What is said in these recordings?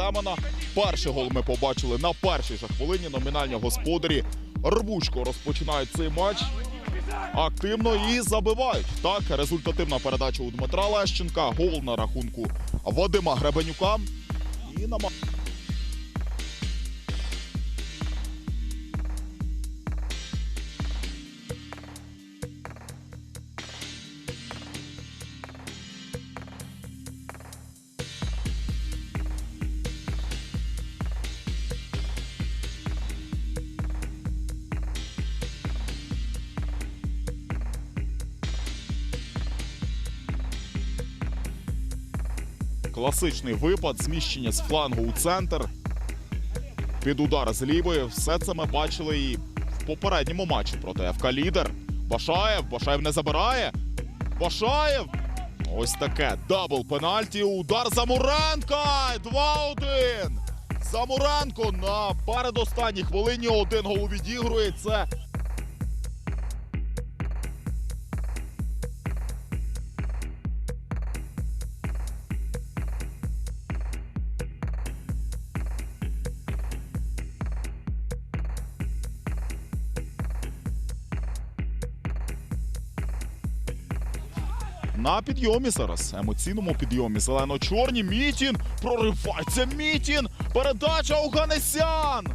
Демона. Перший гол ми побачили на першій же хвилині. Номінальні господарі рвучко розпочинають цей матч. Активно і забивають. Так, результативна передача у Дмитра Лещенка, гол на рахунку Вадима Гребенюка. І на Класичний випад, зміщення з флангу у центр. Під удар з лівої. Все це ми бачили і в попередньому матчі проти ФК Лідер. Башаєв, Башаєв не забирає. Башаєв. Ось таке. Дабл пенальті. Удар Замуренка. 2-1. Замуренко на передостанній хвилині один гол відігрує. Це На підйомі зараз. Емоційному підйомі. Зелено-чорні. Мітін. Проривається Мітін. Передача Оганесян.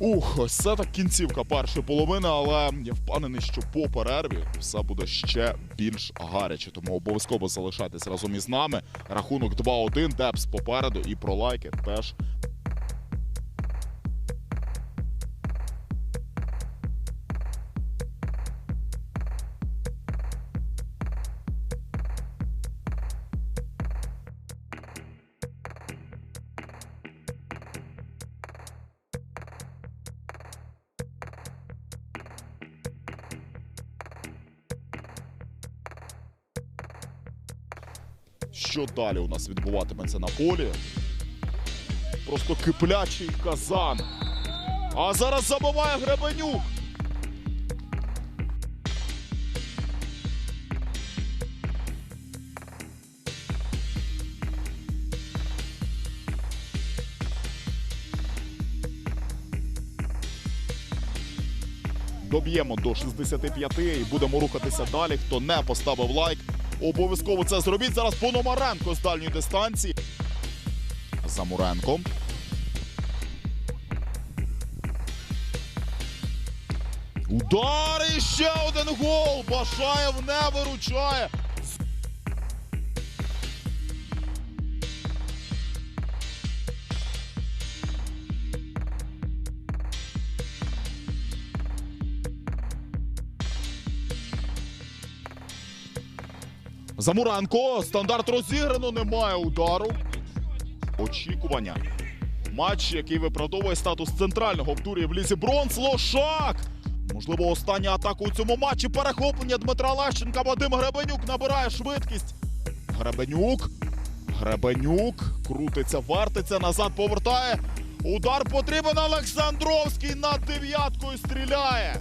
Ух, ось це так кінцівка першої половини, але я впевнений, що по перерві все буде ще більш гаряче. Тому обов'язково залишайтесь разом із нами. Рахунок 2-1, Депс попереду і про лайки теж Що далі у нас відбуватиметься на полі? Просто киплячий казан. А зараз забиває Гребенюк. Доб'ємо до 65 і будемо рухатися далі. Хто не поставив лайк, обов'язково це зробіть. Зараз Пономаренко з дальньої дистанції. Замуренко. Удар і ще один гол. Башаєв не виручає. Замуранко. Стандарт розіграно, немає удару. Очікування. Матч, який виправдовує статус центрального в турі в лізі бронз. Лошак. Можливо, остання атака у цьому матчі. Перехоплення Дмитра Лещенка. Вадим Гребенюк набирає швидкість. Гребенюк. Гребенюк. Крутиться, вертиться, назад повертає. Удар потрібен Олександровський над дев'яткою стріляє.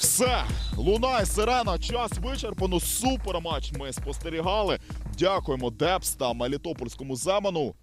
Все, лунає сирена, час вичерпано. Супер матч ми спостерігали. Дякуємо Депс та Мелітопольському Земану.